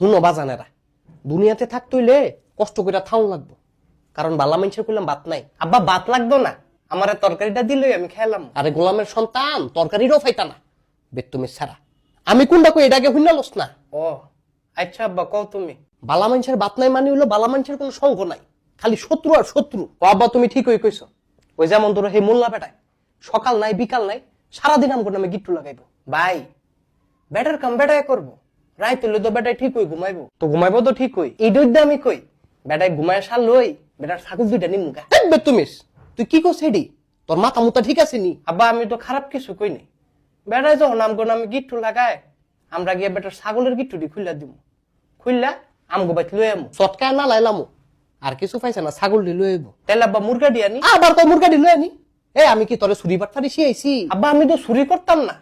হুনো বাজানেরা দুনিয়াতে থাকতে হইলে কষ্ট করে থাউন লাগবো। কারণ বালা মানুষের কইলাম বাত নাই। আব্বা বাত লাগতো না। আমার তরকারিটা দিলে আমি খেলাম। আরে গোলামের সন্তান তরকারিরও ফাইতা না। বেতুমি ছাড়া। আমি কোনটা কই এটাকে হুইনা লস না? ও আচ্ছা আব্বা কও তুমি। বালা মানুষের বাত নাই মানে হইল বালা মানুষের কোনো সঙ্গ নাই। খালি শত্রু আর শত্রু। ও আব্বা তুমি ঠিকই কইছো। ওই যেমন ধরো সেই মোল্লা বেটায়। সকাল নাই বিকাল নাই সারাদিন আমগো নামে গিট্টু লাগাইবো। ভাই বেটার কাম বেটায় করব। রায় তুলে তো বেটায় ঠিক হই ঘুমাইবো। তো ঘুমাইবো তো ঠিক হই এই দৈদ্য আমি কই বেটায় ঘুমায় সার লই বেটার ছাগল দুইটা নিমু গা। তুমিস তুই কি করছ এডি তোর মাথা মুতা ঠিক আছে নি? আব্বা আমি তো খারাপ কিছু কই নাই। বেটায় যখন আমগো নামে গিট্টু লাগায় আমরা গিয়ে বেটার ছাগলের গিট্টুটি খুললা দিব খুললা আমগো বাইত লই আমু চটকায় না লাইলামু আর কিছু পাইছে না ছাগল দি লই আইবো তাহলে আব্বা মুরগা দি আনি। আবার কই মুরগা দি লই আনি। এ আমি কি তোরে ছুরি বাটফারি শিয়াইছি আব্বা আমি তো চুরি করতাম না।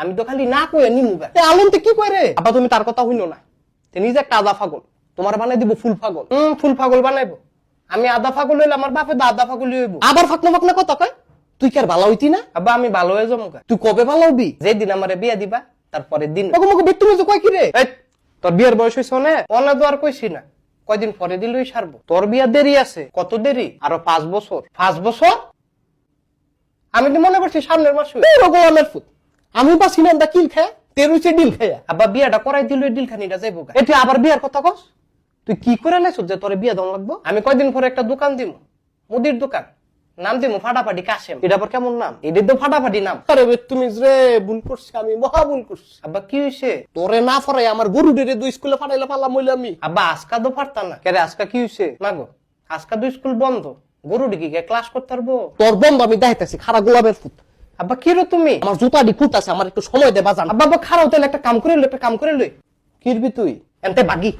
আমি তো খালি না কয়ে নি মুগা এ আলম কি কয় রে? আব্বা তুমি তার কথা হইনো না। যে একটা আদা ফাগল। তোমার বানাই দিব ফুল ফাগল। হুম ফুল ফাগল বানাইবো। আমি আদা ফাগল হইলে আমার বাপে তো আদা ফাগল হইব। আবার ফাকনা ফাকনা কথা কয়? তুই কি আর ভালো হইতি না? আব্বা আমি ভালো হয়ে যাব তুই কবে ভালো হবি? যেদিন আমারে বিয়া দিবা তারপরে দিন। মগো মগো কয় কি রে? তোর বিয়ের বয়স হইছ না অনা তো আর কইছি না। কয়দিন পরে দিলই সারবো। তোর বিয়া দেরি আছে। কত দেরি? আরও পাঁচ বছর। পাঁচ বছর? আমি তো মনে করছি সামনের মাস গোলামের ফুট আমি বা সিনেমা কিল খায় তেরুচে ডিল খায়। আবার বিয়াটা করাই দিল ডিল খানিটা যাইবো। এটি আবার বিয়ার কথা কস? তুই কি করে লাইছ যে তোরে বিয়া দম লাগবো? আমি কয়দিন পরে একটা দোকান দিমু মুদির দোকান। নাম দিমু ফাটাফাটি কাশেম। এটা আবার কেমন নাম? এটা তো ফাটাফাটি নাম। আরে তুমি রে ভুল করছি আমি মহা ভুল করছি। আব্বা কি হইছে? তোরে না ফরাই আমার গরু ডেরে দুই স্কুলে ফাটাইলে পারলাম হইলে আমি। আব্বা আজকা তো পারতাম না। কেরে আজকা কি হইছে? না গো আজকা তো স্কুল বন্ধ। গরু ডিকি ক্লাস করতে পারব? তোর বন্ধ আমি দেখাইতেছি খারা গোলাপের ফুট আব্বা কি রে তুমি? আমার জুতা ডি খুঁত আছে আমার একটু সময় দে বাজান। আব্বা খারাও খারাপ তাহলে একটা কাম করে লই একটা কাম করে লই কিরবি তুই? এনতে বাগি।